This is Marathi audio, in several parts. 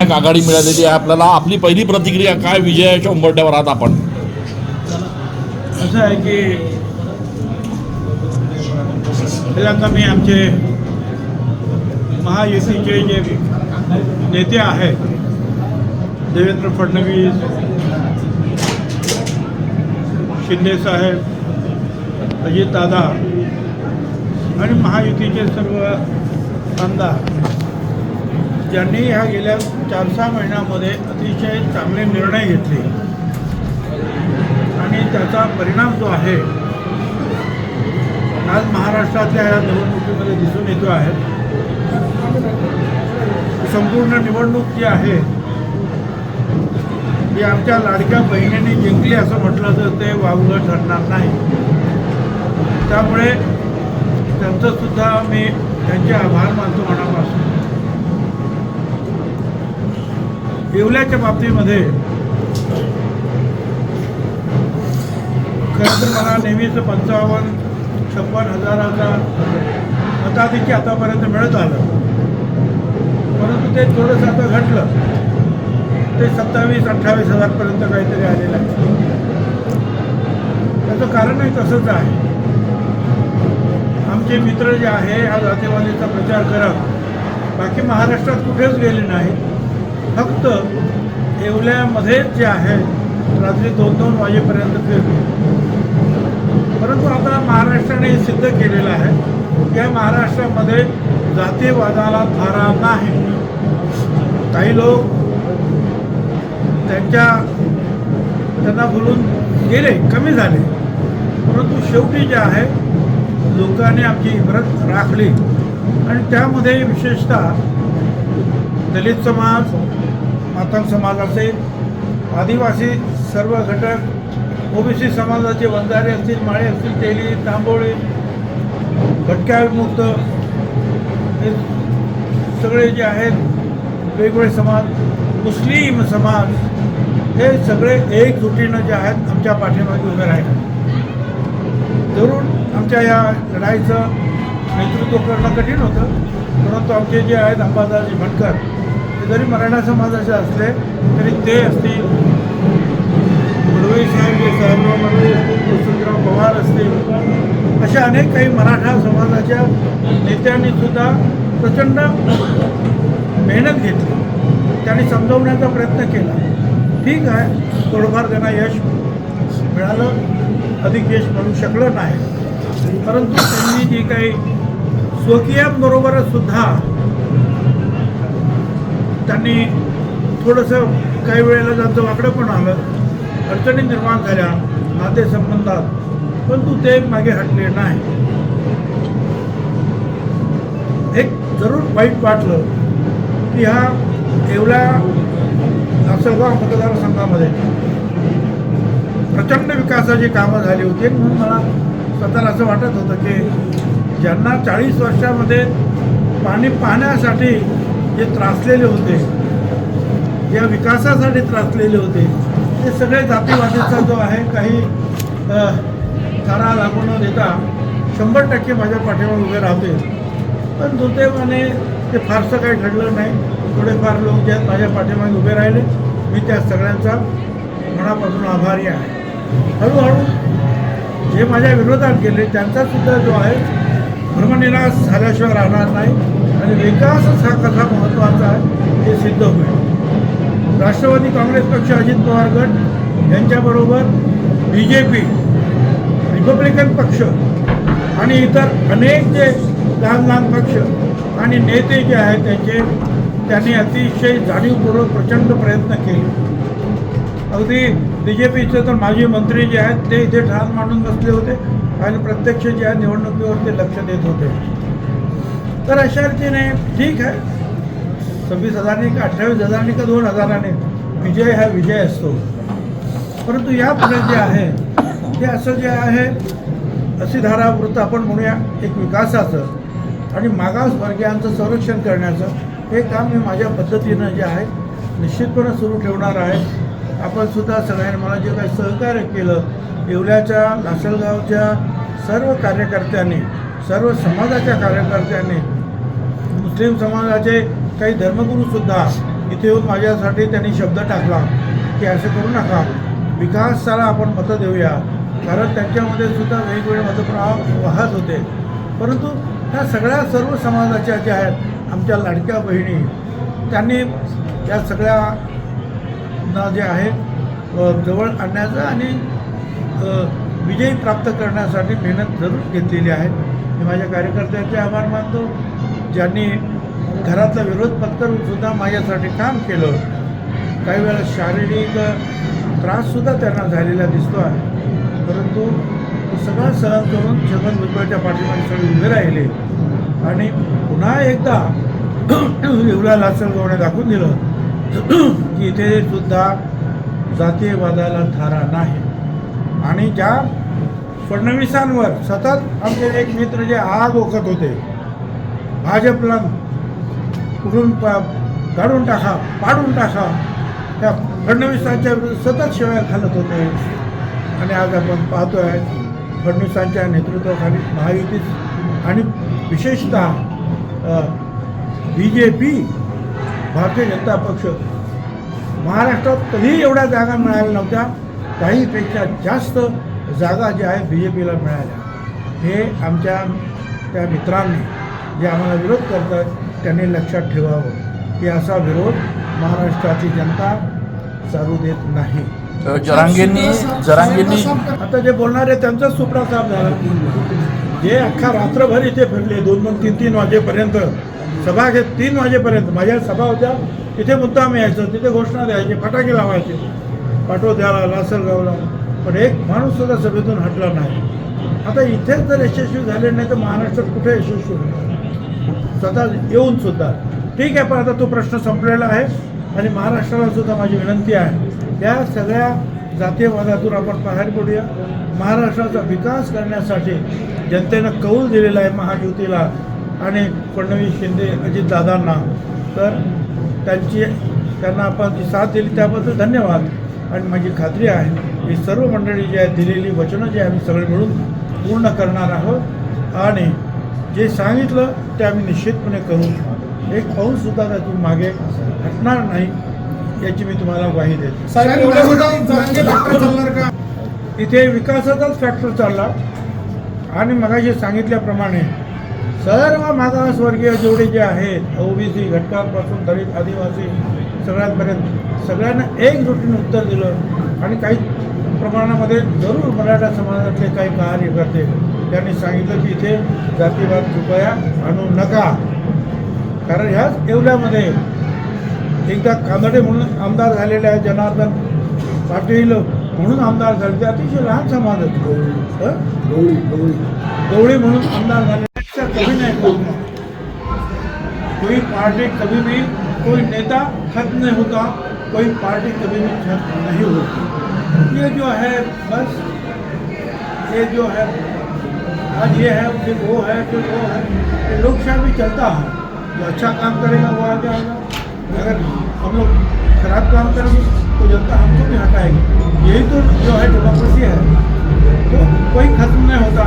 आघाडी मिळालेली आहे आपल्याला आपली पहिली प्रतिक्रिया काय विजयाच्या उंबरट्यावर आहात आपण? असं आहे की पहिल्यांदा मी आमचे महायुतीचे जे नेते आहेत देवेंद्र फडणवीस शिंदेसाहेब अजितदादा आणि महायुतीचे सर्व आमदार ज्यांनी ह्या गेल्या चार सहा महिन्यामध्ये अतिशय चांगले निर्णय घेतले. आणि त्याचा परिणाम जो आहे आज महाराष्ट्रातल्या या निवडणुकीमध्ये दिसून येतो आहे. संपूर्ण निवडणूक जी आहे ती आमच्या लाडक्या बहिणीने जिंकली असं म्हटलं तर ते वावगं ठरणार नाही. त्यामुळे त्यांचंसुद्धा मी त्यांचे आभार मानतो मनापासून. येवल्याच्या बाबतीमध्ये खरं तर मला नेहमीच पंचावन्न छप्पन हजाराचा मताधिक्य आतापर्यंत मिळत आलं. परंतु ते थोडंसं आता घटलं. ते सत्तावीस अठ्ठावीस हजारपर्यंत काहीतरी आलेलं आहे. त्याचं कारणही तसंच आहे. आमचे मित्र जे आहे हा जातीवादीचा प्रचार करत बाकी महाराष्ट्रात कुठेच गेले नाहीत. फक्त येवल्यामध्ये जे आहे रात्री दोन दोन वाजेपर्यंत फिरले परंतु आता महाराष्ट्राने सिद्ध केलेलं आहे या महाराष्ट्रामध्ये जातीवादाला थारा नाही. काही लोक त्यांच्या त्यांना बोलून गेले कमी झाले. परंतु शेवटी जे आहे लोकांनी आमची इबरत राखली. आणि त्यामध्ये विशेषतः दलित समाज मातंग समाज असेल आदिवासी सर्व घटक ओबीसी समाजाचे वंजारे असतील माळे असतील तेली तांबोळी भटक्या विमुक्त हे सगळे जे आहेत वेगवेगळे समाज मुस्लिम समाज हे सगळे एकजुटीनं जे आहेत आमच्या पाठीमागे उभे राहिले. जरूर आमच्या या लढाईचं नेतृत्व करणं कठीण होतं. परंतु आमचे जे आहेत अंबादाजी भटकर ते जरी मराठा समाजाचे असले तरी ते असतील. फडणवीस साहेब जे साहेबराव मंडळी असतील वसंतराव पवार असतील अशा अनेक काही मराठा समाजाच्या नेत्यांनी सुद्धा प्रचंड मेहनत घेतली. त्यांनी समजवण्याचा प्रयत्न केला. ठीक आहे थोडंफार त्यांना यश मिळालं अधिक यश मिळू शकलं नाही. परंतु त्यांनी जी काही स्वकीयांबरोबरच सुद्धा त्यांनी थोडंसं काही वेळेला त्यांचं वाकडं पण आलं अडचणी निर्माण झाल्या नातेसंबंधात परंतु ते मागे हटले नाही. एक जरूर वाईट वाटलं की ह्या एवढ्या लासलगाव मतदारसंघामध्ये प्रचंड विकासाची कामं झाली होती. म्हणून मला स्वतःला असं वाटत होतं की ज्यांना चाळीस वर्षामध्ये पाणी पाहण्यासाठी जे त्रासलेले होते या विकासासाठी त्रासलेले होते ते सगळे जातीवादीचा जो आहे काही थारा लागू न देता शंभर टक्के माझ्या पाठीवर उभे राहते पण दुर्दैवाने ते फारसं काही घडलं नाही. थोडेफार लोक जे आहेत माझ्या पाठीमागे उभे राहिले. मी त्या सगळ्यांचा मनापासून आभारी आहे. हळूहळू जे माझ्या विरोधात गेले त्यांचा सुद्धा जो आहे भ्रमनिराश झाल्याशिवाय राहणार नाही आणि विकासच हा कसा महत्त्वाचा आहे हे सिद्ध होईल. राष्ट्रवादी काँग्रेस पक्ष अजित पवार गट यांच्याबरोबर बी जे पी रिपब्लिकन पक्ष आणि इतर अनेक जे लहान लहान पक्ष आणि नेते जे आहेत त्यांचे त्यांनी अतिशय जाणीवपूर्वक प्रचंड प्रयत्न केले. अगदी बी जे पीचे तर माजी मंत्री जे आहेत ते इथे ठाण मांडून बसले होते आणि प्रत्यक्ष जे आहे निवडणुकीवर ते लक्ष देत होते. तर अशा रीतीने ठीक आहे. सव्वीस हजारांनी का अठ्ठावीस हजारांनी का दोन हजाराने विजय हा विजय असतो. परंतु या पुढे जे आहे ते असं जे आहे अशी धारावृत्त आपण म्हणूया एक विकासाचं आणि मागासवर्गीयांचं संरक्षण करण्याचं हे काम मी माझ्या पद्धतीनं जे आहे निश्चितपणे सुरू ठेवणार आहे. आपण सुद्धा सगळ्यांनी मला जे काही सहकार्य केलं एवढ्याच्या लासलगावच्या सर्व कार्यकर्त्यांनी सर्व समाजाच्या कार्यकर्त्यांनी मुस्लिम समाजाचे काही धर्मगुरूसुद्धा इथे येऊन माझ्यासाठी त्यांनी शब्द टाकला की असं करू नका. विकासाला आपण मतं देऊया. कारण त्यांच्यामध्ये सुद्धा वेगवेगळे मतप्रवाह वाहत होते. परंतु ह्या सगळ्या सर्व समाजाच्या ज्या आहेत आमच्या लाडक्या बहिणी त्यांनी या सगळ्या ना जे आहे जवळ आणण्याचं आणि विजयी प्राप्त करण्यासाठी मेहनत जरूर घेतलेली आहे. मी माझ्या कार्यकर्त्यांचे आभार मानतो. ज्यांनी घरातला विरोध पत्करून सुद्धा माझ्यासाठी काम केलं काही वेळा शारीरिक त्राससुद्धा त्यांना झालेला दिसतो आहे. परंतु सगळा सहन करून छगन भुजबळच्या पाठीमागे सगळे उभे राहिले आणि पुन्हा एकदा एवढ्या लाचरगवणे दाखवून दिलं. की इथे सुद्धा जातीयवादाला थारा नाही. आणि ज्या फडणवीसांवर सतत आमचे एक मित्र जे आग ओकत होते भाजपला कुठून पा काढून टाका पाडून टाका त्या फडणवीसांच्या विरुद्ध सतत शिवाय घालत होते. आणि आज आपण पाहतोय फडणवीसांच्या नेतृत्वाखाली महायुतीत आणि विशेषतः B J P Bharatiya Janata पक्ष महाराष्ट्रात कधीही एवढ्या जागा मिळाल्या नव्हत्या. काहीपेक्षा जास्त जागा ज्या आहेत बी जे पीला मिळाल्या. हे आमच्या त्या मित्रांनी जे आम्हाला विरोध करतात त्यांनी लक्षात ठेवावं. की असा विरोध महाराष्ट्राची जनता चालू देत नाही. जरांगेंनी जरांगेंनी आता जे बोलणार त्यांचाच सुपडा साफ झाला. जे अख्खा रात्रभर इथे फिरले दोन दोन तीन तीन वाजेपर्यंत सभा घेत तीन वाजेपर्यंत माझ्या सभा होत्या. तिथे मुद्दाम यायचं तिथे घोषणा द्यायची फटाके लावायचे. पाटोद्याला लासलगावला पण एक माणूस सुद्धा सभेतून हटला नाही. आता इथेच जर यशस्वी झाले नाही तर महाराष्ट्रात कुठे यशस्वी होणार स्वतः येऊन सुद्धा. ठीक आहे पण आता तो प्रश्न संपलेला आहे. आणि महाराष्ट्राला सुद्धा माझी विनंती आहे. या सगळ्या जातीयवादातून आपण बाहेर पडूया. महाराष्ट्राचा विकास करण्यासाठी जनतेनं कौल दिलेला आहे महायुतीला. आणि फडणवीस शिंदे अजितदादांना तर त्यांची त्यांना आपण जी साथ दिली त्याबद्दल धन्यवाद. आणि माझी खात्री आहे की सर्व मंडळी जी आहेत दिलेली वचनं जी आम्ही सगळे मिळून पूर्ण करणार आहोत. आणि जे सांगितलं ते आम्ही निश्चितपणे करू. एक पाऊलसुद्धा त्यातून मागे हटणार नाही याची मी तुम्हाला ग्वाही देतो. इथे विकासाचाच फॅक्टर चालला. आणि मगाशी सांगितल्याप्रमाणे सर्व मागासवर्गीय जेवढे जे आहेत ओबीसी घटकांपासून दलित आदिवासी सगळ्यांपर्यंत सगळ्यांना एकजुटीने उत्तर दिलं आणि काही प्रमाणामध्ये जरूर मराठा समाजातले काही कार्यकर्ते त्यांनी सांगितलं की इथे जातीवाद कृपया आणू नका. कारण ह्याच येवल्यामध्ये एकदा कानडे म्हणून आमदार झालेले आहेत जनार्दन पाटील म्हणून आमदार झाले ते अतिशय लहान समाज आहेत? गवळी गवळी. गवळी म्हणून आमदार झाल्यापेक्षा पार्टी कभी भी कोई नेता खत्म नहीं होता, कोई पार्टी कभी भी खत्म नहीं होती। ये जो है, बस ये जो है, आज ये है, फिर वो है, फिर वो है। ये में चलता है। जो अच्छा काम करेगा, वो आगे आएगा। अगर हम लोग खराब काम करेंगे तो जनता हमको भी हटाएगी। यही तो जो है डेमोक्रेसी है। तो कोई खत्म नहीं होता।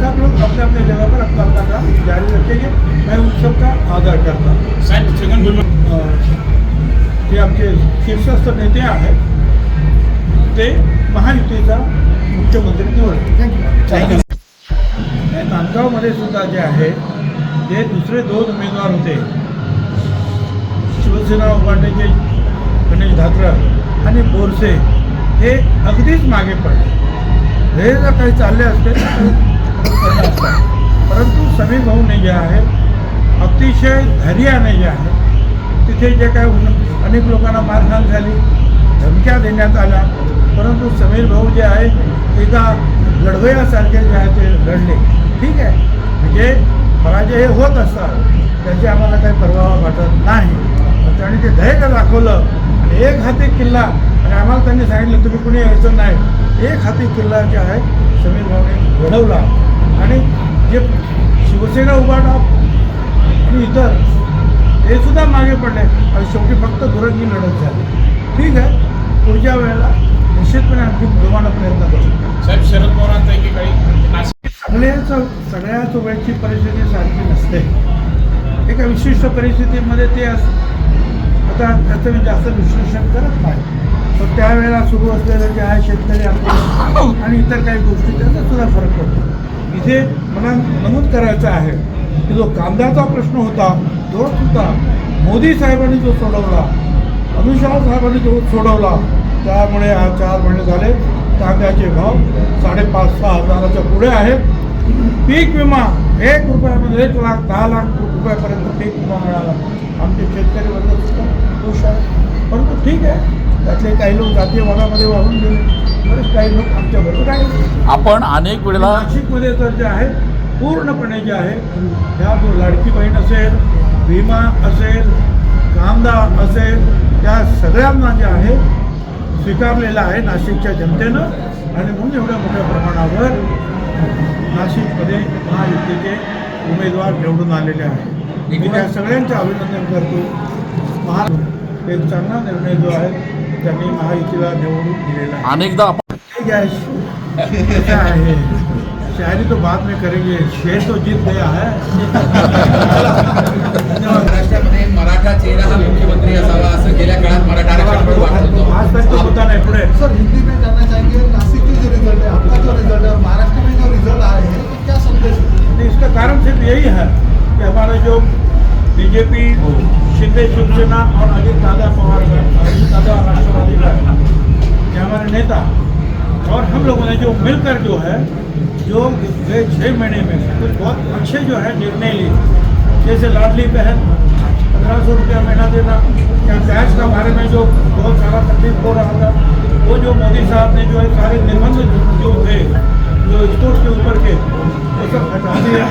सब लोग अपने अपने जगह पर अपना अपना काम जारी रखेंगे। मैं उन सबका आदर करता हूँ। जे। आमचे शीर्षस्थ नेते आहेत ते महायुतीचा मुख्यमंत्री निवडले थँक्यू आणि नांदगावमध्ये सुद्धा जे आहे जे दुसरे दोन उमेदवार होते. शिवसेना उभारण्याचे गणेश धात्र आणि बोरसे हे अगदीच मागे पडले. हे जर काही चालले असते परंतु समीर भाऊने जे आहे अतिशय धैर्याने जे आहे तिथे जे काय अनेक लोकांना मारहाण झाली धमक्या देण्यात आल्या. परंतु समीर भाऊ जे आहे एका लढवयासारखे जे आहे ते लढले. ठीक आहे? म्हणजे पराजय हे होत असतात. त्याची आम्हाला काही प्रभाव वाटत नाही. पण त्यांनी ते धैर्य दाखवलं आणि एक हाती किल्ला आणि आम्हाला त्यांनी सांगितलं तुम्ही कुणी यायचं नाही. एक हाती किल्ला जे आहे समीर भाऊने घडवला. आणि जे शिवसेना उभाटा आणि इतर हे सुद्धा मागे पडले. आणि शेवटी फक्त दुरंगी लढत झाली. ठीक आहे? पुढच्या वेळेला निश्चितपणे आणखी जोमानं प्रयत्न करू. साहेब शरद पवारांचा एकेकाळी नाशिक सगळ्याच सगळ्याच वेळची परिस्थिती सारखी नसते. एका विशिष्ट परिस्थितीमध्ये ते अस आता त्याचं मी जास्त विश्लेषण करत नाही. पण त्यावेळेला सुरू असलेलं जे आहे शेतकरी आंदोलन आणि इतर काही गोष्टी त्याचा सुद्धा फरक पडतो. इथे मला नमूद करायचं आहे की जो कांद्याचा प्रश्न होता तो सुद्धा मोदी साहेबांनी जो सोडवला अमित शहा साहेबांनी जो सोडवला त्यामुळे आज चार महिने झाले कांद्याचे भाव साडेपाच सहा हजाराच्या पुढे आहेत. पीक विमा एक रुपयामध्ये एक लाख दहा लाख रुपयापर्यंत पीक विमा मिळाला. आमचे शेतकरी वर्ग सुद्धा खुश आहे परंतु ठीक आहे त्यातले काही लोक जातीय वादामध्ये वाहून गेले. बरेच काही लोक आमच्या बरोबर आहेत. आपण अनेक वेळेला नाशिकमध्ये तर जे आहे पूर्णपणे जे आहे ह्या जो लाडकी बहीण असेल विमा असेल कांदा असेल त्या सगळ्यांना जे आहे स्वीकारलेलं आहे नाशिकच्या जनतेनं. आणि म्हणून एवढ्या मोठ्या प्रमाणावर नाशिकमध्ये महायुतीचे उमेदवार निवडून आलेले आहेत. मी त्या सगळ्यांचं अभिनंदन करतो. महा एक चांगला निर्णय जो आहे त्यांनी महायुतीला निवडून दिलेला आहे. अनेकदा आपण ठीक है क्या है शायरी तो बाद में करेंगे। शेर तो जीत गया है। महाराष्ट्रामध्ये मराठा चेहरा हा मुख्यमंत्री असावा असं गेल्या काळात मराठा आरक्षणामुळे वाटत आज तक तो होता नहीं पुढे. सर हिंदी में जानना चाहेंगे नासिक के जो रिज़ल्ट है आपका जो रिज़ल्ट है महाराष्ट्र में जो रिज़ल्ट आए हैं तो क्या संदेश नहीं, इसका कारण सिर्फ़ यही है कि हमारे जो बीजेपी शिंदे शिवसेना और अजित दादा पवार का अजित दादा राष्ट्रवादी का हमारे नेता। और हम लोगों ने जो मिलकर जो है जो गए छः महीने में। कुछ बहुत अच्छे जो है निर्णय लिए। जैसे लाडली बहन, पंद्रह सौ रुपया महीना देना, या गैस का बारे में जो बहुत सारा तकलीफ़ हो रहा था, वो जो मोदी साहब ने जो है सारे निर्बंध जो थे, जो स्टोर के ऊपर के, वो सब हटा दिया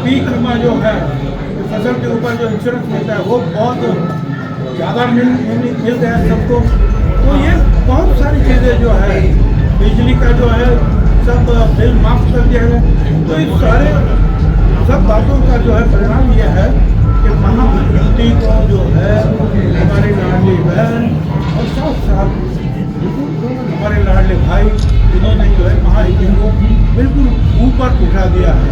पीक बीमा जो है फ़सल के ऊपर जो इंश्योरेंस मिलता है, वो बहुत ज़्यादा मिल मिल गया सबको। तो ये बहुत सारी चीज़ें जो है, बिजली का जो है सब बिल माफ़ कर दिया गया। तो इस सारे, सब बातों का जो है परिणाम यह है कि महायुति को जो है, हमारे लाडली बहन और साथ साथ हमारे लाडले भाई, इन्होंने जो है महायुति को बिल्कुल ऊपर उठा दिया है।